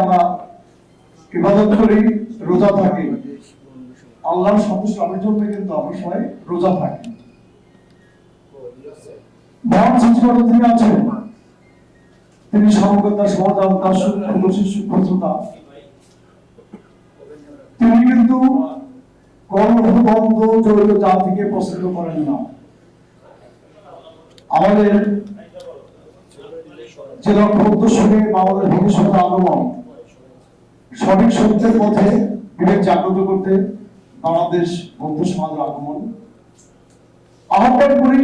আমরা ইবাদত করি, রোজা থাকি। আল্লাহর সন্তুষ্ট লাভের জন্য কিন্তু আমরা সবাই রোজা থাকি। মহান সৃষ্টিকর্তা তিনি আছেন। তিনি সমগ্রতা সমাধান, তার সূক্ষ্ম সূক্ষ্মতা তিনি কিন্তু কর্মবন্ধ জড়িত জাতিকে পছন্দ করেন না। আমাদের যে লক্ষ্য আমাদের ভবিষ্যৎ আগমন সঠিক সত্যের পথে বিবেক জাগ্রত করতে বাংলাদেশ বন্ধু সমাজের আগমন। আহ্বান করি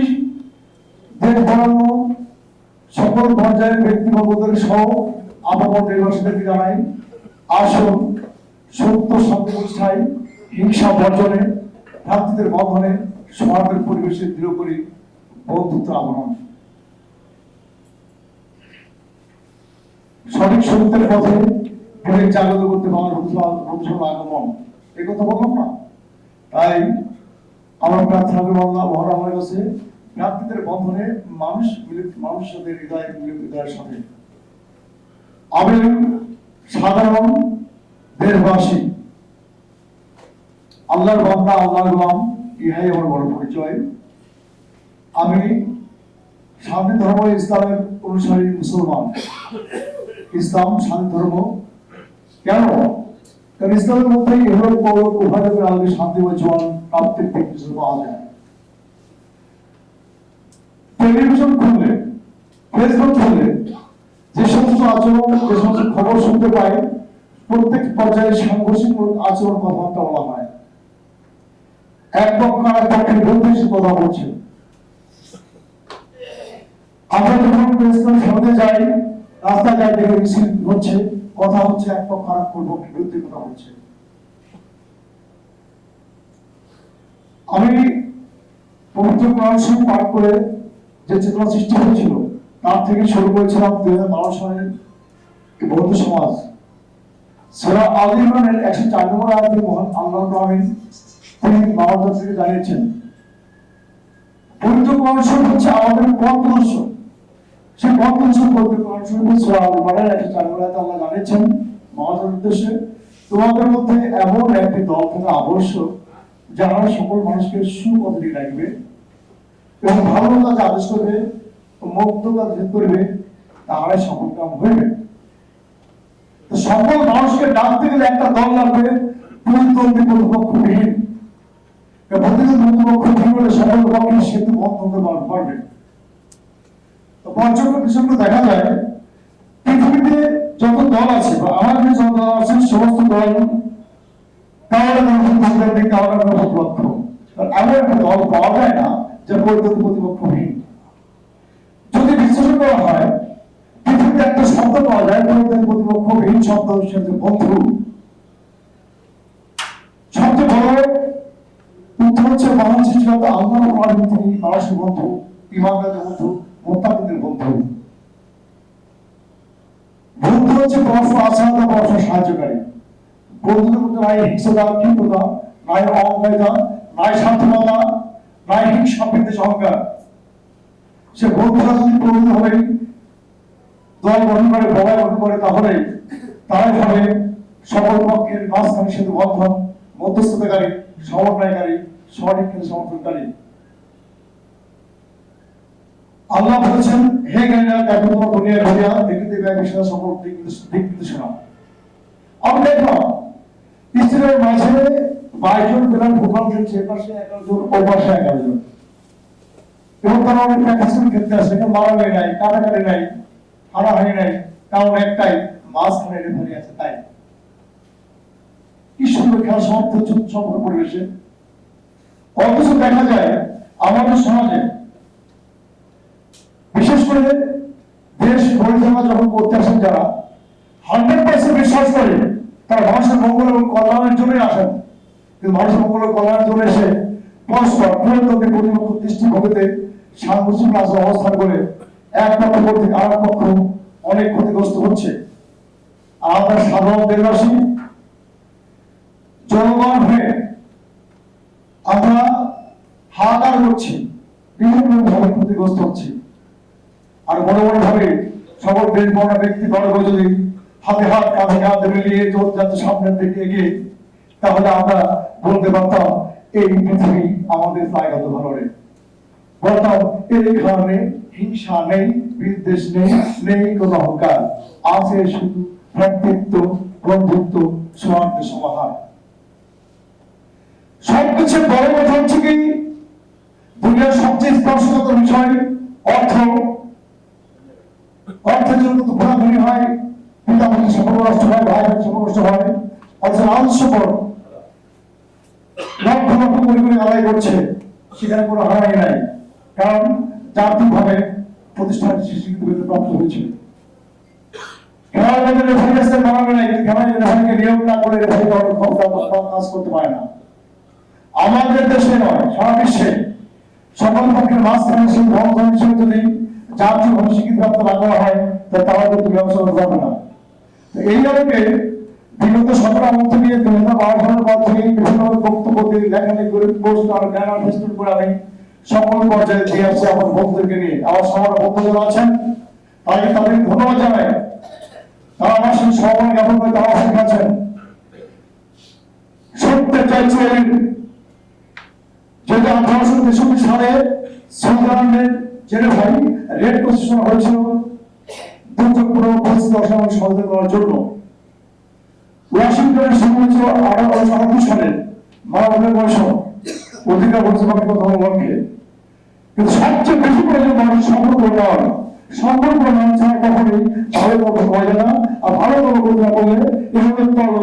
দেশ বাড়ানো সকল পর্যায়ের ব্যক্তিবর্গদের সহ আবহাওয়া নির্বাসীদেরকে জানাই, আসুন সত্য শান্তি প্রতিষ্ঠায় হিংসা বর্জনে ভ্রাতৃদের বন্ধনে সমাজের পরিবেশে দৃঢ় করি বন্ধুত্ব আবরণ সঠিক সত্যের পথে বিবেক জাগ্রত করতে পারার বন্ধুসভা আগমন। কথা বললাম না। তাই আমার প্রার্থনা করব আল্লাহ মহান আমার কাছে ভ্রাতৃদের বন্ধনে মানুষ মিলিত মানুষদের হৃদয়, মিলিত হৃদয়ের সাথে। আমি সাধারণ দেশবাসী। আল্লাহর বান্দা, আল্লাহর গোলাম, ইহাই আমার বড় পরিচয়। আমি শান্তি ধর্ম ইসলামের অনুসারী মুসলমান। ইসলাম শান্তি ধর্ম কেন? কারণ ইসলামের মধ্যে শান্তি জীবন প্রাপ্তির পাওয়া যায় টেলিভিশন খুললে, ফেসবুক খুললে, যে সমস্ত আচরণ, যে সমস্ত খবর শুনতে পাই, প্রত্যেক পর্যায়ে সাংঘর্ষিক আচরণ কথাবার্তা বলা হয়। এক পক্ষ আর এক পক্ষের বিরুদ্ধে সে কথা বলছে। আমরা যখন প্রেসক্লাব সামনে যাই রাস্তা যাই দেখে মিছিল হচ্ছে। কথা হচ্ছে, এক পক্ষ আর পক্ষের বিরুদ্ধে কথা হচ্ছে আমি পবিত্র কোরআন শরীফ পাঠ করে যে চেতনা সৃষ্টি হয়েছিল, তার থেকে শুরু করেছিলাম দুই হাজার বারো সালের বৌদ্ধ সমাজ। সেরা আল ইমরানের একশো চার নম্বর আয়াতে মহান আল্লাহ রহমিন তিনি মানবতা থেকে জানিয়েছেন, পবিত্র কোরআন শরীফ হচ্ছে আমাদের পথ প্রদর্শক। পথ প্রদর্শক পবিত্র কোরআন শরীফ সেরা আল্লাহ জানিয়েছেন উদ্দেশ্যে। তোমাদের মধ্যে এমন একটি দল থাকা আবশ্যক, যারা সকল মানুষকে সুপথে রাখবে এবং ভালো কাজ আদেশ করবে, মুক্ত কাজ করবে, তাহারাই সফল কাম হইবে সকল মানুষকে ডাকতে গেলে একটা দল লাগবে প্রতিদ্বন্দ্বী প্রতিপক্ষবিহীন। প্রতিদ্বন্দ্বী প্রতিপক্ষবিহীন হলে সকল পক্ষে সেতু বন্ধ হতে পারবে তো পর্যটক দেখা যায়, পৃথিবীতে যত দল আছে, বা আমাদের যত দল আছে, সমস্ত দল একটা দল পাওয়া যায় না, যে একটা শব্দ পাওয়া যায় প্রতিদ্বন্দ্বী প্রতিপক্ষহীন শব্দ বন্ধু। সবচেয়ে বড় হচ্ছে মহান সৃষ্টিকর্তা আল্লাহ তিনি মানুষের বন্ধু বন্ধু মোত্তাকিদের বন্ধু বন্ধু হচ্ছে পরস্পর আশ্রয়তা পরস্পর সাহায্যকারী। বন্ধুদের মধ্যে নাই হিংসতা ক্ষিপ্রতা নাই অহংকারিতা নাই স্বার্থপরতা নাই হিংসা বিদ্বেষ অহংকার, সে বন্ধুরা যদি প্রবৃত্ত হবে দল গঠন করে বড়াই গঠন করে, তাহলে তারাই হবে সকল পক্ষের মাঝখানে সেতু বন্ধন, মধ্যস্থতাকারী, সমন্বয়কারী, সঠিক সমর্থনকারী। আল্লাহ বলেছেন, হে জ্ঞানীরা দেখো তোমার দুনিয়ার ঘুরিয়া দেখিতে ব্যাগ বিষয় সকল দিক দিক আমি মাঝে বাইশজন পেলাম ফুটবল খেলছে এ পাশে জন ও পাশে জন এবং তারা অনেক প্র্যাকটিসিং খেলতে আসে কেউ মারামারি নাই কাটাকাটি নাই হানাহানি নাই, কারণ একটাই, মাঝখানে রেফারি আছে, তাই। কি সুন্দর খেলা সমাপ্ত হচ্ছে সম্পূর্ণ পরিবেশে। অথচ দেখা যায়, আমাদের সমাজে করে দেশ পরিচালনা যখন করতে আসেন যারা হান্ড্রেড পার্সেন্ট বিশ্বাস করে তারা মানুষের মঙ্গল এবং কল্যাণের জন্যই আসেন। কিন্তু মানুষের মঙ্গল কল্যাণের জন্য এসে পরস্পর প্রতিপক্ষ প্রতিপক্ষ দৃষ্টিভঙ্গিতে সাংঘর্ষিক রাষ্ট্র অবস্থান করে এক পক্ষ কর্তৃক আর পক্ষ অনেক ক্ষতিগ্রস্ত হচ্ছে। আমরা সাধারণ দেশবাসী, জনগণ হয়ে আমরা হাহাকার করছি, বিভিন্ন ভাবে ক্ষতিগ্রস্ত হচ্ছি। আর বড় বড় ভাবে সকল দেশ বড় ব্যক্তি বড় যদি হাতে হাত, কাঁধে কাঁধ মিলিয়ে জোর যাতে সামনের দিকে এগিয়ে, তাহলে আমরা বলতে পারতাম এই পৃথিবী আমাদের জায়গাতে ভালো বলতাম এখানে হিংসা নেই, বিদ্বেষ নেই নেই কোনো অহংকার। আছে শুধু ভ্রাতৃত্ব, বন্ধুত্ব সমান্ত সমাধান। সবকিছু বড় কথা হচ্ছে কি, দুনিয়ার সবচেয়ে স্পর্শগত বিষয় অর্থ অর্থের জন্য তো ঘোরাঘুরি হয় পিতা মাতা সর্বনষ্ট হয় ভাই বোন সর্বনষ্ট হয়। অথচ আলস্যপর লক্ষ লক্ষ কোটি আদায় করছে সেখানে কোনো হারাই নাই। কারণ জাতীয়ভাবে প্রতিষ্ঠান স্বীকৃতি প্রাপ্ত হয়েছে। আমাদের দেশে নয়, সারা বিশ্বে। সকল পক্ষের মাঝখানে যদি জাতীয় ভাবে স্বীকৃতি প্রাপ্ত না করা হয় তাহলে কিন্তু ব্যবসা করতে না। তো এই আলোকে বিগত সতেরো মধ্যে নিয়ে দুই হাজার বারো সালের পর থেকে বিভিন্ন বক্তব্য দিয়ে লেখালেখি করে পোস্ট আর ফেসবুক করে আমি সকল পর্যায়ে দিয়ে আসছি আমার বন্ধুদেরকে নিয়ে। আমার সবার বন্ধু আছেন তাদেরকে তাদেরকে ধন্যবাদ জানাই। তারা আমার সঙ্গে সহমত জ্ঞাপন করে তারা অসুখ আছেন। চাইছিলেন যেটা আঠারোশো তেষট্টি সালে সুইজারল্যান্ডের জেনেভায় রেড পজিশন হয়েছিল করার জন্য। ওয়াশিংটনের মানবের বয়স অধিকার লক্ষ্যে কিন্তু সবচেয়ে বেশি প্রয়োজন মানুষ সম্পর্ক সম্পর্ক ছাড়া ভালো কখনো হওয়া যায় না। আর না করলে এভাবে তল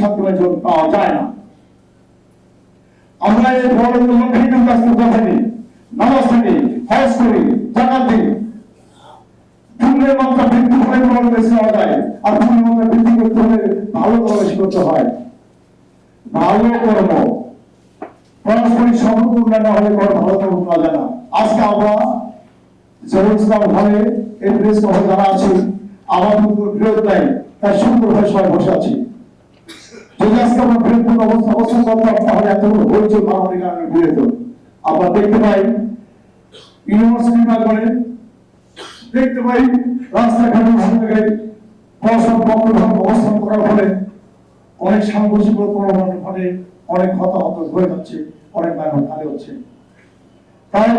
শান্তি পাওয়া যায় না। আমরা এই বড় লক্ষ্যে কিন্তু আজকে থাকি নামাজ হজ করি জাকাত। দিই পুণ্যের মাত্রা বৃদ্ধি হলে তোমার বেশি হওয়া যায় আর পুণ্যের মাত্রা বৃদ্ধি করতে হলে ভালো কর্ম বেশি করতে হয়। ভালো কর্ম। পারস্পরিক উন্নয়ন না হলে কোনো ভালো কর্ম পাওয়া যায় না। আজকে আমরা জহুর ইসলাম হলে এই প্রেস কথা যারা আছে আমাদের উপর বিরোধ নাই, তাই সুন্দরভাবে সবাই বসে আছি। যদি আজকে আমরা বৃহত্তম অবস্থা অবস্থান করতাম, তাহলে এত হইচই মারামারি কারণে যেত আমরা দেখতে পাই ইউনিভার্সিটি করে দেখতে পাই রাস্তাঘাটে জায়গায় পড়াশোনা বন্ধ অবস্থান করার ফলে অনেক সাংঘর্ষিক প্রলোভনের ফলে অনেক হতাহত হয়ে যাচ্ছে, অনেক ব্যাঘাত হারে হচ্ছে। তাই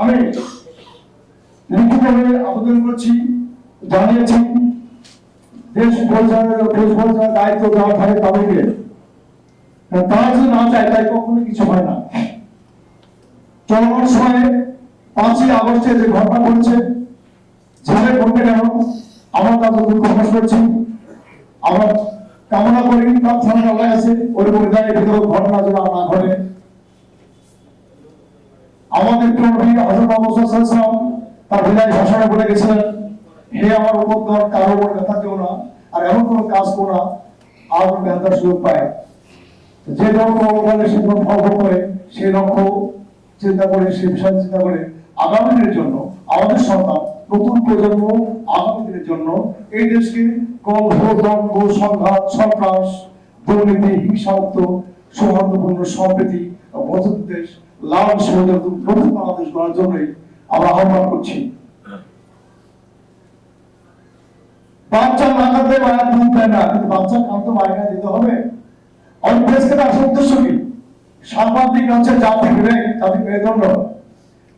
আমি লিখিতভাবে আবেদন করছি, জানিয়েছি, দেশ পরিচালনার দেশ পরিচালনার দায়িত্ব দেওয়া থাকে তাদেরকে। তারা যদি না চায়, তাই কখনো কিছু হয় না। চলমান সময়ে পাঁচই আগস্টে যে ঘটনা ঘটেছে যেভাবে ঘটবে কেন আমরা তার দুঃখ প্রকাশ করছি। আমরা কামনা করি, তার থানা আছে, ওই পরিবারের ভিতরে ঘটনা যেন না ঘটে। আমাদের তার বিদায় ভাষণে বলে গেছিলেন, হে আমার উপর কারও উপর ব্যথা দিও না, আর এমন কোনো কাজ করো না, আর ব্যথার সুযোগ পায়। যে লক্ষ্য বলে সে ভোগ করে সেই লক্ষ্য চিন্তা করে সে বিষয় চিন্তা করে আগামী দিনের জন্য, আমাদের সন্তান, নতুন প্রজন্ম আগামী দিনের জন্য এই দেশকে সংঘাত, সন্ত্রাস, দুর্নীতি, হিংসামুক্ত, সৌহার্দ্যপূর্ণ সম্প্রীতি দেশ লাভ সহযোগ নতুন বাংলাদেশ গড়ার জন্যই আমরা আহ্বান করছি। বাচ্চা না কাঁদলে মায়ের দুধ দেয় না, কিন্তু বাচ্চা কাঁদতে মায়ের দিতে হবে। অনেক দেশকে তার উদ্দেশ্য কি? সাংবাদিক হচ্ছে জাতি বিবেক জাতি মেরুদণ্ড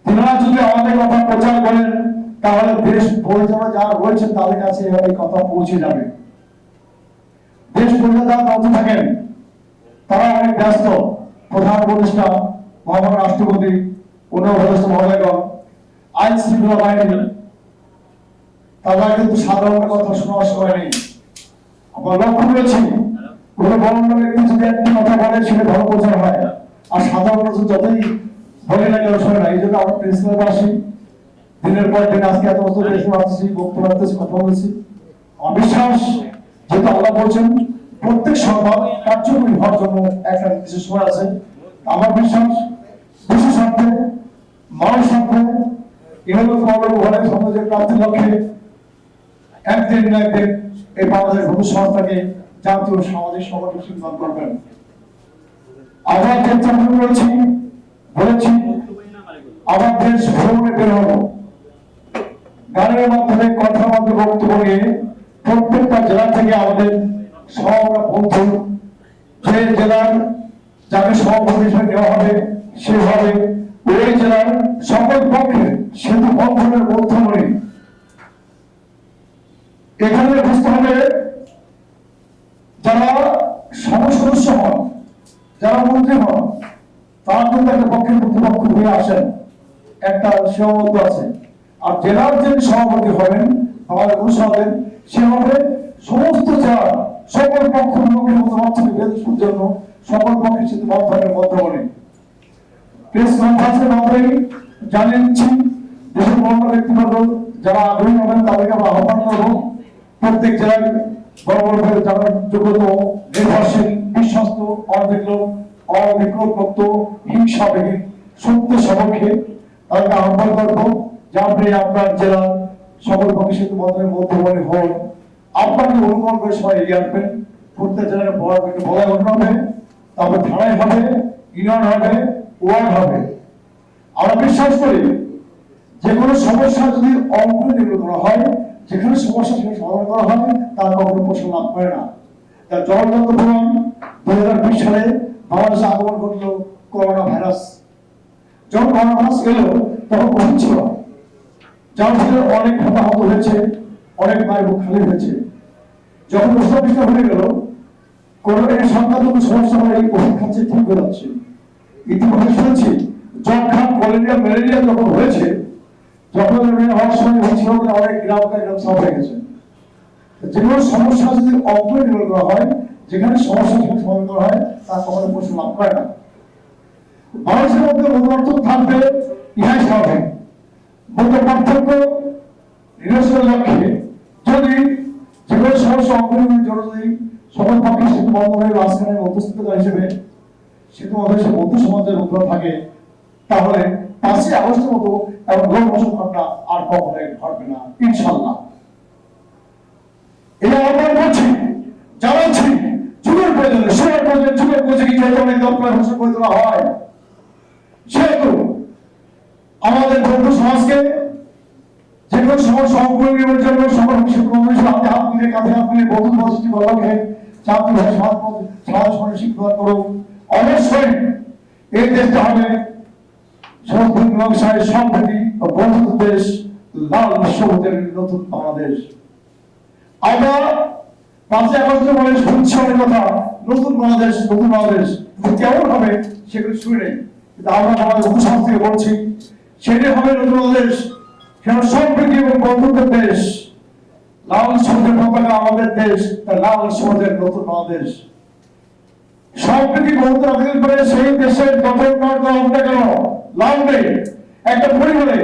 তিনারা যদি আমাদের কথা প্রচার করেন, তাহলে দেশ পরিচালনা যারা রয়েছেন তাদের কাছে এই কথা পৌঁছে যাবে। দেশ পরিচালনা যারা থাকেন, তারা অনেক ব্যস্ত। প্রধান উপদেষ্টা, মহামান্য রাষ্ট্রপতি অন্য উপদেষ্টা মহোদয়গণ, আইন শৃঙ্খলা বাহিনী তারা কিন্তু সাধারণ কথা শোনার সময় নেই। আমরা লক্ষ্য করেছি কোনো বর্ণ ব্যক্তি যদি একটি কথা বলে সেটা ভালো প্রচার হয় আর সাধারণ যতই বলে না কেন শোনে এই জন্য আমরা প্রেস আসি। দিনের পর দিন আজকে এত বছর ক্লাবে আসছি বক্তব্য রাখতেছি, কথা বলেছি আমার বিশ্বাস যেহেতু আল্লাহ বলছেন, প্রত্যেক সংবাদ কার্যকরী হওয়ার জন্য একটা নির্দিষ্ট সময় আছে। আমার বিশ্বাস স্বার্থে মানুষ স্বার্থে এভাবে প্রবলেম হলে সমাজের প্রাপ্তির লক্ষ্যে একদিন না একদিন এই বাংলাদেশ ভবিষ্যৎ সংস্থাকে জাতীয় সামাজিক সংগঠন সিদ্ধান্ত করবেন। আমরা চাকরি করেছি বলেছি, আমার দেশ ভ্রমণে বের হব। গানের মাধ্যমে কথার মাধ্যমে বক্তব্য নিয়ে প্রত্যেকটা জেলা থেকে আমাদের সব বন্ধু, যে জেলার যাকে সভাপতি হিসেবে নেওয়া হবে, সেভাবে ওই জেলার সকল পক্ষে সেতু বন্ধনের মধ্যমণি। এখানে বুঝতে হবে যারা সদস্য হন, যারা মন্ত্রী হন তারা একটা পক্ষের প্রতিপক্ষ হয়ে আসেন। একটা আছে। আর জেলার যে সভাপতি হবেন, আমাদের সে হবে সমস্ত সকল পক্ষ লোকের জন্য সকল পক্ষের সাথে প্রেস কনফারেন্সের মাধ্যমে জানিয়ে দিচ্ছি, দেশের ব্যক্তিবর্গ যারা আগ্রহী হবেন, তাদেরকে আমরা আহ্বান করব প্রত্যেক জেলায় বড় বড় যারা নির্ভরশীল, বিশ্বস্ত, অর্ধেক লোক অবিকল্পক্ত হিংসাবিহীন সত্য সপক্ষে তাদেরকে আহ্বান করব যে আপনি আপনার জেলার সকল সাথে বন্ধনের মধ্যমণি হন। আপনাকে অনুকরণ করে সবাই এগিয়ে আসবেন। প্রত্যেক জেলার বড় বড় ঘটনা হবে। তারপর থানায় হবে ইউনিয়ন হবে ওয়ার্ড হবে। আমরা বিশ্বাস করি যে কোনো সমস্যা যদি অঙ্ক করা হয় যেখানে সমস্যা সেখানে সমাধান করা হয়, তার কখনো প্রশ্ন লাভ করে না। তার জগন্নাথ পুরাণ দু হাজার বিশ সালে বাংলাদেশে আগমন করল করোনা ভাইরাস যখন করোনা ভাইরাস এলো, তখন কোভিড ছিল। যার ফলে অনেক হতাহত হয়েছে, অনেক মায়ের খালি হয়েছে। যখন প্রস্তাবিত হয়ে গেল করোনা এই সংক্রান্ত সমস্যা হয় এই ওষুধ খাচ্ছে, ঠিক হয়ে যাচ্ছে। ইতিমধ্যে শুনেছি যক্ষা কলেরিয়া ম্যালেরিয়া যখন হয়েছে, যখন ম্যালেরিয়া হওয়ার সময় হয়েছিল অনেক গ্রাম গ্রাম সব হয়ে গেছে। যে কোনো সমস্যা যদি অল্প নির্ভর করা হয়, যেখানে সমস্যা সমাধান করা হয় তার কখনো প্রশ্ন লাভ করে না। মানুষের মধ্যে মনোবর্তন থাকবে, ইহাই স্বাভাবিক। মধ্যে পার্থক্য নিরসনের লক্ষ্যে। যদি কোনো সমস্যা অগ্রগতির জন্য যদি সকল পক্ষে সেতু হয়ে মাঝখানে মধ্যস্থতা হিসেবে সেতু অবশ্য মধ্য সমাজের উদ্ভব থাকে, তাহলে পাঁচই আগস্টের মতো লোক বসত ঘটনা আর কখনোই ঘটবে না ইনশাল্লাহ এই আহ্বান করছি জানাচ্ছি যুগের প্রয়োজনে সময়ের প্রয়োজনে, যুগের প্রয়োজনে অনেক দপ্তর ঘোষণা করে দেওয়া হয়? সেহেতু আমাদের বন্ধু সমাজকে যে কোনো সমস্যা অগ্রগতির জন্য সকল মানুষের হাতে হাত মিলে কাঁধে হাত চাকরি ভাই সমাজ সমাজ সমাজে শিক্ষা করো অবশ্যই এই দেশটা হবে সমস্ত ব্যবসায় সম্প্রীতি ও বন্ধুত্ব দেশ, লাল সবুজের নতুন বাংলাদেশ। আমরা পাঁচই আগস্ট বলে শুনছি অনেক কথা, নতুন বাংলাদেশ নতুন বাংলাদেশ। কেমন হবে সেগুলো শুনে নেই। আমরা আমাদের উপসংস্থ থেকে বলছি। সেটাই হবে নতুন বাংলাদেশ সেটা সম্প্রীতি এবং বন্ধুত্বের দেশ। লাল সমাজের পতাকা আমাদের দেশ। তা লাল সমাজের নতুন বাংলাদেশ সম্প্রীতি বন্ধু রাখতে পারে সেই দেশের গঠন কেন একটা পরিবারে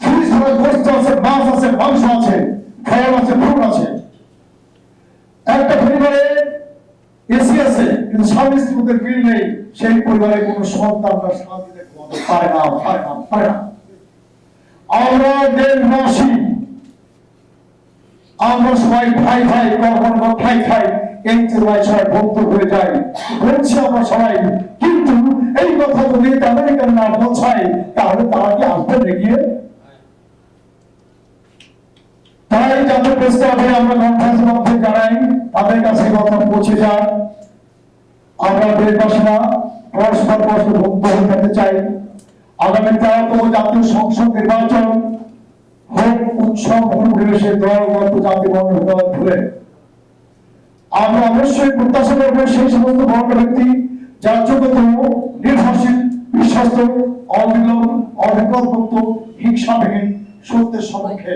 আছে গোস্ত আছে, মাছ আছে, মাংস আছে ফল আছে, ফুল আছে। একটা পরিবারে এসি আছে, কিন্তু স্বামী মধ্যে মিল নেই। সেই পরিবারে কোনো সন্তান বা ঘুমাতে পারে না পারে না পারে না। আমরা দেশবাসী, আমরা সবাই ভাই ভাই কখনো খাই খাই এই তুলনায় সবাই বন্ধু হয়ে যায় বলছি আমরা সবাই, কিন্তু এই কথা যদি আমেরিকান না পৌঁছায় তাহলে তারা কি আসবে দেখিয়ে তাই প্রস্তাবে আমরা কনফারেন্সের মধ্যে জানাই কাছে কথা পৌঁছে যান আমরা দেশবাসীরা পরস্পর পরস্পর চাই। আগামী জাতীয় সংসদ নির্বাচন হোক, উৎসব দলগত জাতি ভুলে। আমরা অবশ্যই প্রত্যাশা করব সেই সমস্ত বর্ণ ব্যক্তি, যারা যোগ্যতম নির্ভরশীল, বিশ্বস্ত, অবিলম্ব অবিকল্পমুক্ত হিংসাবিহীন সত্যের সপক্ষে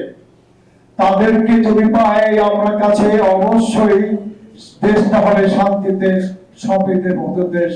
তাদেরকে যদি পাই আমরা কাছে অবশ্যই দেশটা হবে শান্তিতে সমৃদ্ধের মতো দেশ